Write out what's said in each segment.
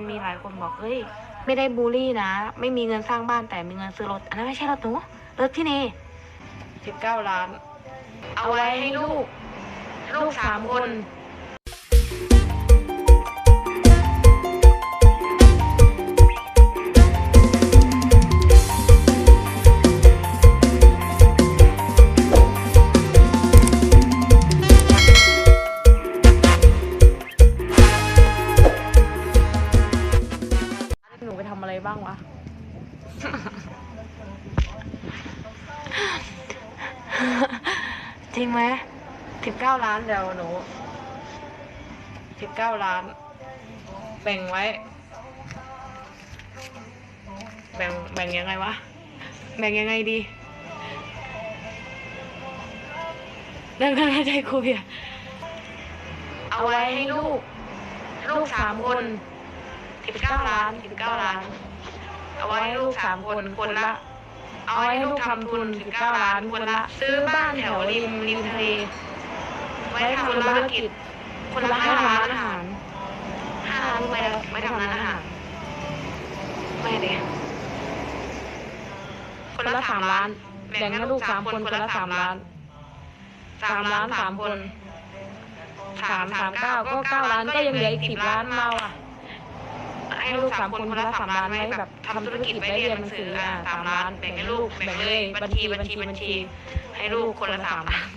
มันมีหลายคนบอกเฮ้ยไม่ได้บูลลี่นะ ไม่มีเงินสร้างบ้านแต่มีเงินซื้อรถ อันนั้นไม่ใช่รถหนูรถพี่เนสิบเก้าล้าน เอาไว้ให้ลูก ลูกสามคน บ้างวะ จริงไหมสิบเก้าล้านเดี๋ยวหนูสิบเก้าล้าน แบ่งไว้ แบ่งแบ่งยังไงวะ แบ่งยังไงดีเรื่องการใจคุยอะเอาไว้ให้ลูก ลูกสามคน สิบเก้าล้านสิบเก้าล้าน เอาไว้ให้ลูกสามคนคนละ เอาไว้ให้ลูกทำทุนสิบเก้าล้านคนละ ซื้อบ้านแถวริมริมทะเล ไว้ทำธุรกิจ คนละห้าร้านอาหารห้าร้านไว้ไว้ทำร้านอาหาร ไม่เดีคนละสามล้าน แบ่งให้ลูกสามคนคนละสามล้านสามล้านสามคนสามสามเก้าก็เก้าล้านก็ยังเหลืออีกสิบล้านเราอะ ให้ลูกสามคนคนละสามล้านไว้แบบทำธุรกิจไว้เรียนหนังสืออะสามล้านแบ่งให้ลูกแบ่งเลยบัญชีบัญชีบัญชี ให้ลูกคนละสามล้าน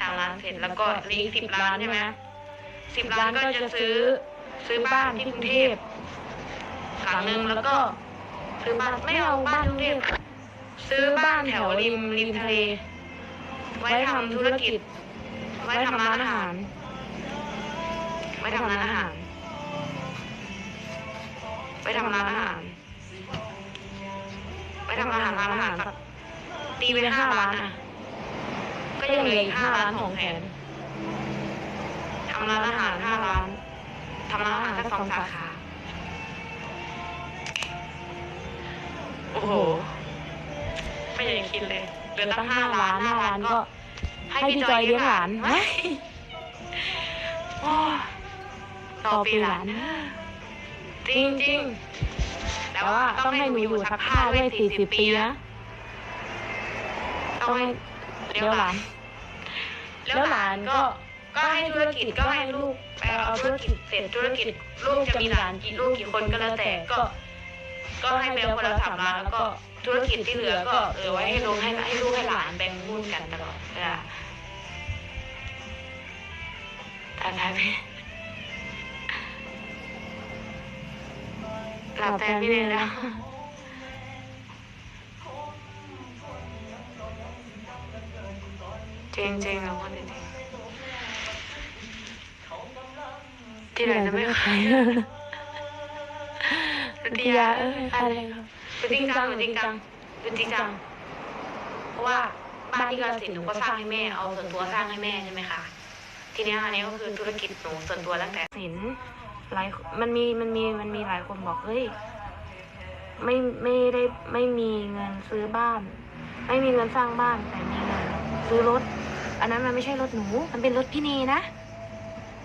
สามล้านเสร็จแล้วก็เหลืออีสิบล้านใช่ไหมสิบล้านก็จะซื้อซื้อบ้านที่กรุงเทพหลังหนึ่งแล้วก็ซื้อบ้านไม่เอาบ้านกรุงเทพซื้อบ้านแถวริมริมทะเล ไว้ทำธุรกิจ ไว้ทำร้านอาหารำร้านอาหารไว้ทำอาหารร้านอาหารสักตีไปห้าล้านอะ ก็ยังเหลืออีกห้าล้านสองแสนทำร้านอาหารห้าล้านทำร้านอาหารแค่สองสาขาโอ้โหไม่อยากคิดเลยเหลือตั้งห้าล้านห้าล้านก็ ให้พี่จอยเลี้ยงหลานไม่โอ้ต่อปีหลาน จริงจริงๆแต่ว่าต้องให้หนูอยู่สักผ้าด้วยสี่สิบปีนะต้องให้เลี้ยวหลานแล้วหลานก็ก็ให้ธุรกิจก็ให้ลูกไปเอาธุรกิจเสร็จธุรกิจลูกจะมีหลานกี่ลูกกี่คนก็แล้วแต่ก็ ก็ให้แบงคนละสามล้านแล้วก็ธุรกิจที่เหลือก็เออไว้ให้ลูกให้ให้ลูกให้หลานแบ่งหุ้นกันตลอดเวลาทำได้ไหม หลับแต่พี่เลยแล้วจริงจริงๆเราคนจริงๆที่ไหนจะไม่ขายสุติยาเอออะไรครับจริงจังจริงจังจริงจัง เพราะว่าบ้านที่กาฬสินธุ์หนูก็สร้างให้แม่ เอาส่วนตัวสร้างให้แม่ใช่ไหมคะ ทีเนี้ยอันนี้ก็คือธุรกิจหนูส่วนตัวตั้งแต่สิน หลายมันมีมันมีมันมีหลายคนบอกเฮ้ยไม่ไม่ได้ไม่มีเงินซื้อบ้าน ไม่มีเงินสร้างบ้าน แต่มีเงินซื้อรถ อันนั้นมันไม่ใช่รถหนู มันเป็นรถพี่เนนะ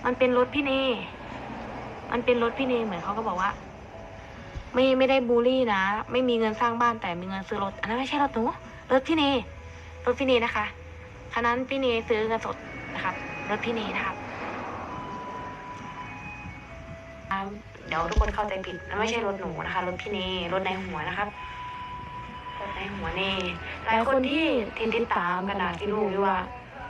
มันเป็นรถพี่เน มันเป็นรถพี่เนเหมือนเขาก็บอกว่า ไม่ไม่ได้บูลลี่นะ ไม่มีเงินสร้างบ้านแต่มีเงินซื้อรถ อันนั้นไม่ใช่รถหนู รถพี่เนรถพี่เนนะคะคันนั้นพี่เนซื้อเงินสดนะครับ รถพี่เนนะครับ เดี๋ยวทุกคนเข้าใจผิดนั่นไม่ใช่รถหนูนะคะ รถพี่เนรถในหัวนะครับรถในหัวเนหลายคนที่ติดติดตามกันนะที่รู้ว่า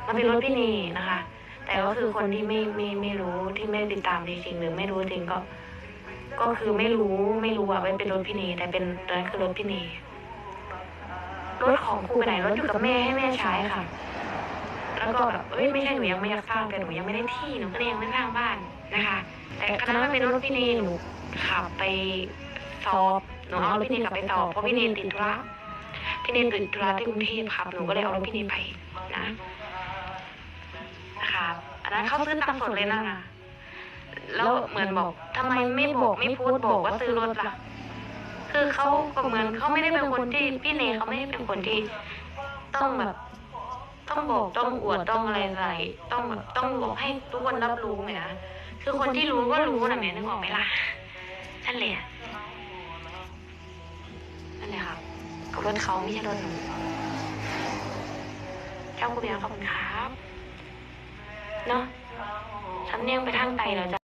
มันเป็นรถพี่เนนะคะ แต่ก็คือคนที่ไม่ไม่ไม่รู้ที่ไม่ติดตามจริงๆหรือไม่รู้จริงก็ ก็คือไม่รู้ไม่รู้ว่ามันเป็นรถพี่เนแต่เป็นตอนนั้นคือรถพี่เนรถของครูไปไหนรถอยู่กับแม่ให้แม่ใช้ค่ะ แล้วก็แบบเอ้ยไม่ใช่หนูยังไม่อยากสร้างแต่หนูยังไม่ได้ที่หนูก็เลยยังไม่สร้างบ้านนะคะ แต่คณะเป็นรถพี่เนหนูขับไปสอบหนูเอารถพี่เนกลับไปสอบเพราะพี่เนติดธุระพี่เนติดธุระที่กรุงเทพครับหนูก็เลยเอารถพี่เนไปนะนะคะอันนั้นเขาซื้อตังสดเลยนะแล้วเหมือนบอกทำไมไม่บอกไม่พูดบอกว่าซื้อรถล่ะคือเขาก็เหมือนเขาไม่ได้เป็นคนที่พี่เนเขาไม่ได้เป็นคนที่ต้องแบบ ต้องบอกต้องอวดต้องอะไรอะไรต้องแบบต้องบอกให้ทุกคนรับรู้ไงนะคือคนที่รู้ก็รู้นะแม่นึกออกไหมล่ะนั่นแหละนั่นแหละครับกับรถเขาไม่ใช่รถหนูเจ้าคุณเบียร์ขอบคุณครับเนาะสำเนียงไปทางไตเราจะ